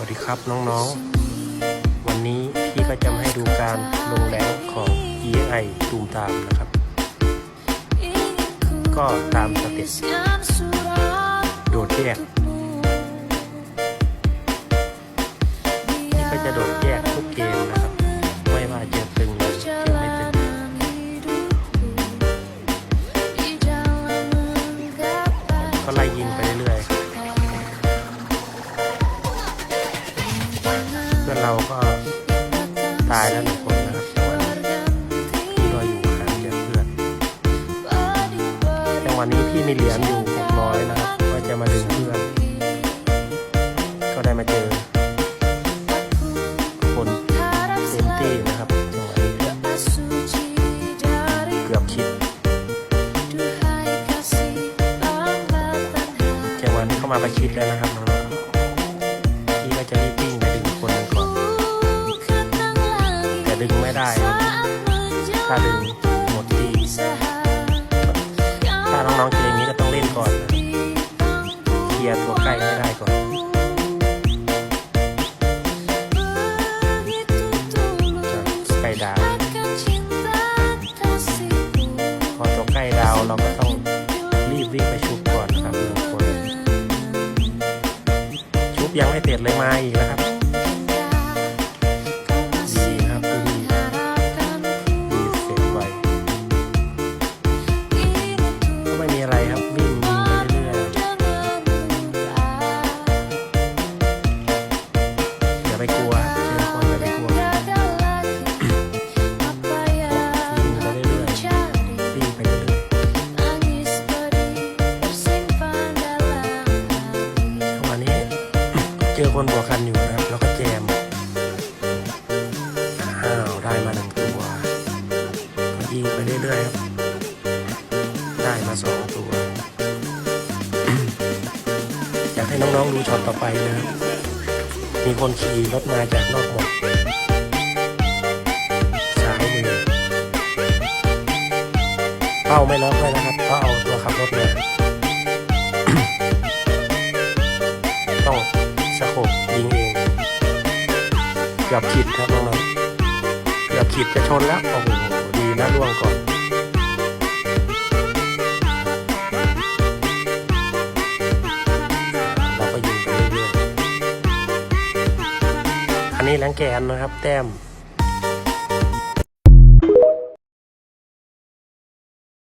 วัสดีครับน้องๆ วันนี้พี่ก็จะมาให้ดูการลงแรงของ EXI ตูมตามนะครับ ก็ตามสเต็ปโดดแยก พื่อนเราก็ตายแล้วหนึ่งคนนะครับจังหวะนี้พี่ก็อยู่ห่างจากเพื่อนจังหวะนี้พี่มีเหรียญอยู่600นะครับว่าจะมาดึงเพื่อน ก็ได้มาเจอ คนเต็มที่นะครับจังหวะนี้เกือบคิดจังหวะนี้เข้ามาประชิดแล้วนะครับ ดึงไม่ได้ครับถ้าดึงหมดที่ถ้าน้องๆเจออย่างนี้ก็ต้องเล่นก่อนเคลียร์ตัวใกล้ให้ได้ก่อนจะใกล้ดาวพอตัวใกล้ดาวเราก็ต้องรีบวิ่งไปชุบก่อนครับหนึ่งคนชุบยังไม่เสร็จเลยมาอีกแล้วครับ เจอคนบวกกันอยู่นะครับ แล้วก็แจม อ้าว ได้มาหนึ่งตัว ก็ยิงไปเรื่อยๆครับ ได้มาสองตัว อยากให้น้องๆดูช็อตต่อไปนะครับ มีคนขี่รถมาจากนอกหมดซ้ายมือเป้าไม่ล็อกเลยนะครับเพราะเอาตัวขับรถมาต้ กือบผิดครับน้องๆเกือบผิดจะชนแล้วโอ้โหดีนะล่วงก่อนเราก็ยิงไปเรื่อยๆอันนี้แรงแกนนะครับ แต้ม